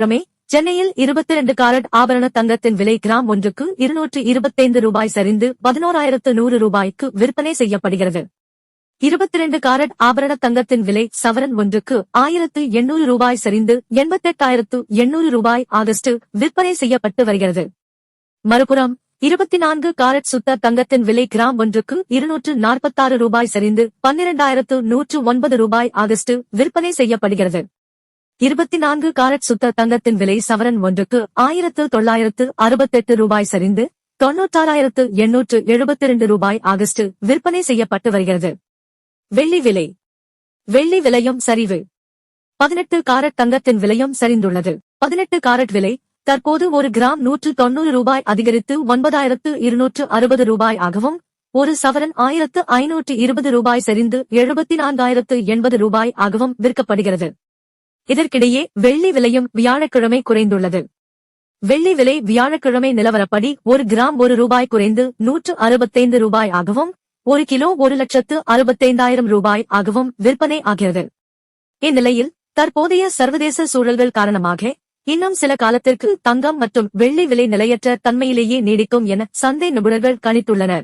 ரமே சென்னையில் இருபத்தி இரண்டு காரட் ஆபரண தங்கத்தின் விலை கிராம் ஒன்றுக்கு இருநூற்று இருபத்தைந்து ரூபாய் சரிந்து பதினோராயிரத்து நூறு ரூபாய்க்கு விற்பனை செய்யப்படுகிறது. இருபத்தி இரண்டு காரட் ஆபரண தங்கத்தின் விலை சவரன் ஒன்றுக்கு ஆயிரத்து எண்ணூறு ரூபாய் சரிந்து எண்பத்தெட்டாயிரத்து எண்ணூறு ரூபாய் ஆகஸ்ட் விற்பனை செய்யப்பட்டு வருகிறது. மறுபுறம் இருபத்தி நான்கு காரட் சுத்த தங்கத்தின் விலை கிராம் ஒன்றுக்கு இருநூற்று நாற்பத்தாறு ரூபாய் சரிந்து பன்னிரண்டாயிரத்து நூற்று ஒன்பது ரூபாய் ஆகஸ்ட் விற்பனை செய்யப்படுகிறது. இருபத்தி நான்கு காரட் சுத்த தங்கத்தின் விலை சவரன் ஒன்றுக்கு ஆயிரத்து தொள்ளாயிரத்து அறுபத்தெட்டு ரூபாய் சரிந்து தொன்னூற்றாறாயிரத்து எண்ணூற்று எழுபத்தி இரண்டு ரூபாய் ஆகஸ்ட் விற்பனை செய்யப்பட்டு வருகிறது. வெள்ளி விலை. வெள்ளி விலையும் சரிவு. பதினெட்டு காரட் தங்கத்தின் விலையும் சரிந்துள்ளது. பதினெட்டு காரட் விலை தற்போது ஒரு கிராம் நூற்று தொன்னூறு ரூபாய் அதிகரித்து ஒன்பதாயிரத்து இருநூற்று அறுபது ரூபாய் ஆகவும் ஒரு சவரன் ஆயிரத்து ஐநூற்று இருபது ரூபாய் சரிந்து எழுபத்தி நான்காயிரத்து எண்பது ரூபாய் ஆகவும் விற்கப்படுகிறது. இதற்கிடையே வெள்ளி விலையும் வியாழக்கிழமை குறைந்துள்ளது. வெள்ளி விலை வியாழக்கிழமை நிலவரப்படி ஒரு கிராம் ஒரு ரூபாய் குறைந்து நூற்று அறுபத்தைந்து ரூபாய் ஆகவும் ஒரு கிலோ ஒரு லட்சத்து அறுபத்தைந்தாயிரம் ரூபாய் ஆகவும் விற்பனை ஆகிறது. இந்நிலையில் தற்போதைய சர்வதேச சூழல்கள் காரணமாக இன்னும் சில காலத்திற்கு தங்கம் மற்றும் வெள்ளி விலை நிலையற்ற தன்மையிலேயே நீடிக்கும் என சந்தை நிபுணர்கள் கணித்துள்ளனர்.